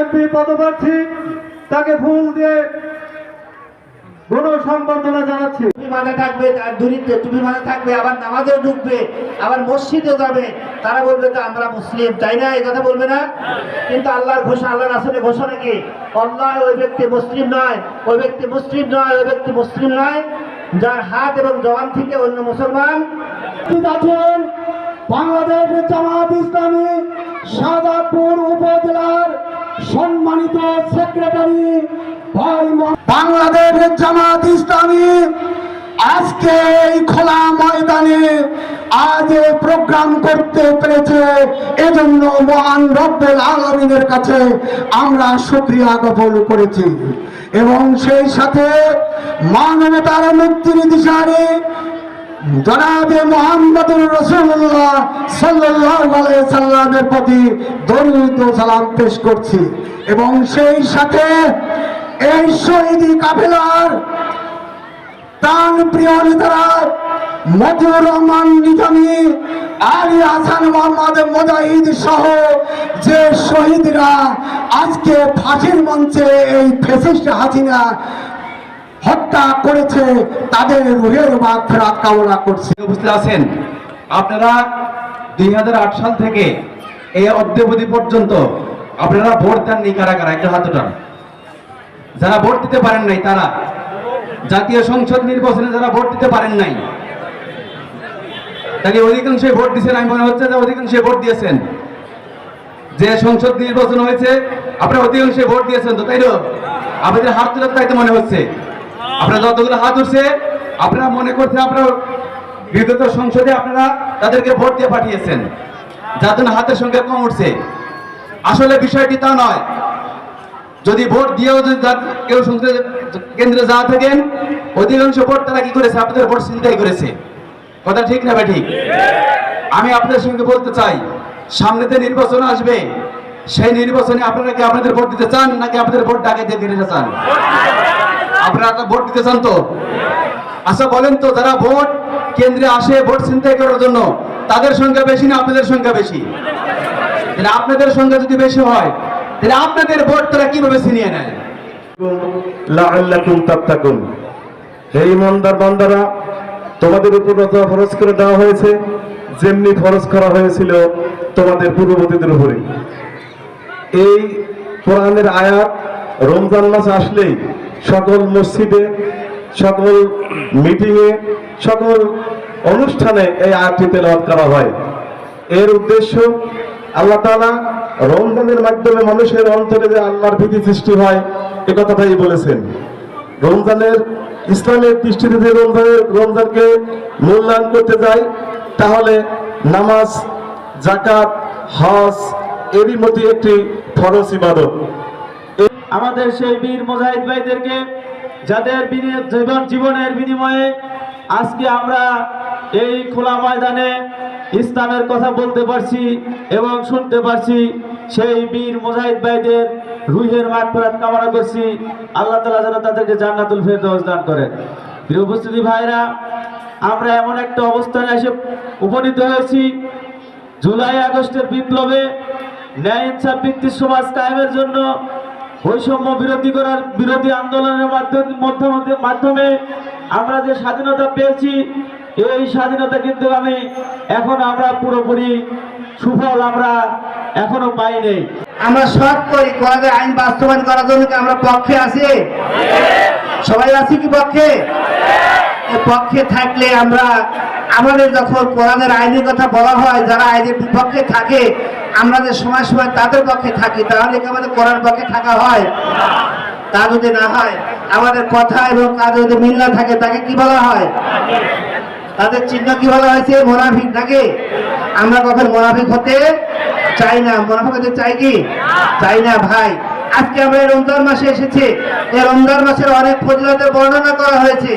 MP পদপ্রার্থী তাকে ফুল দিয়ে গণ সম্বর্ধনা জানাচ্ছি। তুমি মানে থাকবে আর দূরিতে তুমি মানে থাকবে আবার নামাজেও ঢুকবে আবার মসজিদে যাবে। তারা বলবে তো আমরা মুসলিম তাই না? এই কথা বলবে না? কিন্তু আল্লাহর ঘোষণা আল্লাহ রাসুলের ঘোষণা কি? আল্লাহ ওই ব্যক্তি মুসলিম নয় ওই ব্যক্তি মুসলিম নয় ওই ব্যক্তি মুসলিম নয় যার হাত এবং জবান থেকে অন্য মুসলমান আছেন বাংলাদেশ জামাত ইসলামী সাদাপুর উপজেলার সম্মানিত সেক্রেটারি বাংলাদেশ জামাত ইসলামী, আজকে এই খোলা ময়দানে আজ প্রোগ্রাম করতে পেরেছে এজন্য মহান রব্বেল আলমিনের কাছে আমরা শুক্রিয়া জ্ঞাপন করেছি। এবং সেই সাথে মানবতার মুক্তির দিশারে জনাবে মোহাম্মদুর রসুল্লাহ সাল্লামের প্রতি দরুদ ও সালাম পেশ করছি। এবং সেই সাথে এই শহীদি কাফেলার প্রাণ প্রিয় নেতারা মজুর রহমান, নিজামী, আলী হাসান, মোহাম্মদ মুজাহিদ সহ যে শহীদরা আজকে ফাঁসির মঞ্চে এই ফেসিস্ট হাসিনা হত্যা করেছে, তাদের রুহের মাগ ফেরাত কামনা করছি। উপস্থিত আছেন? আপনারা দুই সাল থেকে এই অদ্যাবধি পর্যন্ত আপনারা ভোট দেননি কারা কারা একটা হাত উঠান যারা ভোট দিতে পারেন নাই, তারা জাতীয় সংসদ নির্বাচনে যারা ভোট দিতে পারেন নাই, তাহলে অধিকাংশই ভোট দিয়েছেন আমি মনে হচ্ছে যে অধিকাংশই ভোট দিয়েছেন। যে সংসদ নির্বাচন হয়েছে, আপনারা অধিকাংশই ভোট দিয়েছেন তো, তাই তো? আপনাদের হাত তুলে তাই তো মনে হচ্ছে। আপনারা যতগুলো হাত উঠছে আপনারা মনে করছে আপনারা বিগত সংসদে আপনারা তাদেরকে ভোট দিয়ে পাঠিয়েছেন, যার জন্য হাতের সংখ্যা কম উঠছে। আসলে বিষয়টি তা নয়। যদি ভোট দিয়েও যদি কেউ সংসদে কেন্দ্রে যা থাকেন, অধিকাংশ ভোট তারা কি করেছে? আপনাদের ভোট চিন্তাই করেছে। কথা ঠিক না ঠিক? আমি আপনাদের সঙ্গে বলতে চাই, সামনে সামনেতে নির্বাচন আসবে, সেই নির্বাচনে আপনারা কি আপনাদের ভোট দিতে চান, নাকি আপনাদের ভোট ডাকাইতে ফিরে চান? আপনারা তো ভোট দিতে চান তো? আচ্ছা বলেন তো, যারা ভোট কেন্দ্রে আসে, ভোট ছিনতাই করার জন্য, তাদের সংখ্যা বেশি না আপনাদের সংখ্যা বেশি? তাহলে আপনাদের সংখ্যা যদি বেশি হয়, তাহলে আপনাদের ভোট তারা কীভাবে ছিনিয়ে নেয়? হে ইমানদার বান্দারা, তোমাদের উপর রোজা ফরজ করে দেওয়া হয়েছে, যেমনি ফরজ করা হয়েছিল তোমাদের পূর্ববর্তীদের উপরে এই কোরআনের আয়াত রমজান মাস আসলেই সকল মসজিদে, সকল মিটিংয়ে, সকল অনুষ্ঠানে এই আয়াতটি তেলাওয়াত করা হয়। এর উদ্দেশ্য আল্লাহ তাআলা রমজানের মাধ্যমে মানুষের অন্তরে যে আল্লাহর ভীতি সৃষ্টি হয়, এ কথাটাই বলেছেন। রমজানের, ইসলামের দৃষ্টিতে যে রমজানের, রমজানকে মূল্যায়ন করতে যাই, তাহলে নামাজ জাকাত হজ, এরই মধ্যে একটি ফরজ ইবাদত। আমাদের সেই বীর মুজাহিদ ভাইদেরকে, যাদের বিনি- জীবন, জীবনের বিনিময়ে আজকে আমরা এই খোলা ময়দানে ইসলামের কথা বলতে পারছি এবং শুনতে পারছি, সেই বীর মুজাহিদ ভাইদের রুহের মাঠ ফেরাত কামনা করছি। আল্লাহ তালা যেন তাদেরকে জান্নাতুল ফেরদৌস দান করেন। প্রিয় উপস্থিতি ভাইরা, আমরা এমন একটা অবস্থানে এসে উপনীত হয়েছি, জুলাই আগস্টের বিপ্লবে ন্যায় ইচ্ছা সমাজ কায়েমের জন্য বৈষম্য বিরোধী করার বিরোধী আন্দোলনের মাধ্যমে মাধ্যমে আমরা যে স্বাধীনতা পেয়েছি, এই স্বাধীনতা কিন্তু আমি এখন আমরা পুরোপুরি সুফল আমরা এখনও পাইনি। আমরা সব করি, কোরআনের আইন বাস্তবায়ন করার জন্য আমরা পক্ষে আছি? সবাই আছি কি পক্ষে? পক্ষে থাকলে আমরা আমাদের যখন কোরআনের আইনের কথা বলা হয়, যারা আইনের বিপক্ষে থাকে আমরা যে সময় সময় তাদের পক্ষে থাকি, তাহলে কি আমাদের কোরআন পক্ষে থাকা হয়? তা যদি না হয়, আমাদের কথা এবং কাজে যদি মিল না থাকে, তাকে কি বলা হয়? তাদের চিহ্ন কি বলা হয়েছে? মোনাফিক নাকি? আমরা কখন মোনাফিক হতে চাই না? মোনাফিক হতে চাই কি? চাই না, ভাই। আজকে আমরা রমজান মাসে এসেছি। এই রমজান মাসের অনেক ফজিলতের বর্ণনা করা হয়েছে।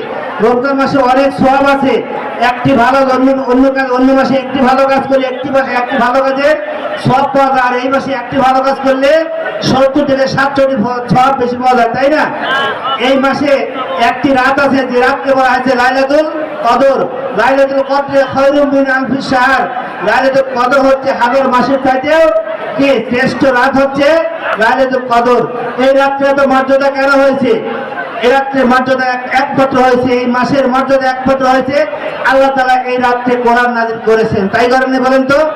রমজান মাসে অনেক সব আছে। একটি ভালো অন্য অন্য কাজ অন্য মাসে একটি ভালো কাজ করি, একটি মাসে একটি ভালো কাজের সব আর এই মাসে একটি ভালো কাজ করলে সত্তর থেকে সব বেশি তাই না? এই মাসে একটি রাত আছে, যে রাতকে বলা হয়েছে লাইলাতুল কদর। লাইলাতুল কদরে শাহর। লাইলাতুল কদর হচ্ছে হাজার মাসের চাইতেও কি শ্রেষ্ঠ রাত হচ্ছে লাইলাতুল কদর। এই রাত্রে এত মর্যাদা কেন হয়েছে? এই রাত্রে মর্যাদা এক- একমাত্র হয়েছে, এই মাসের মর্যাদা একমাত্র হয়েছে, আল্লাহ তালা এই রাত্রে কোরআন নাজির করেছেন। তাই করেননি বলেন তো?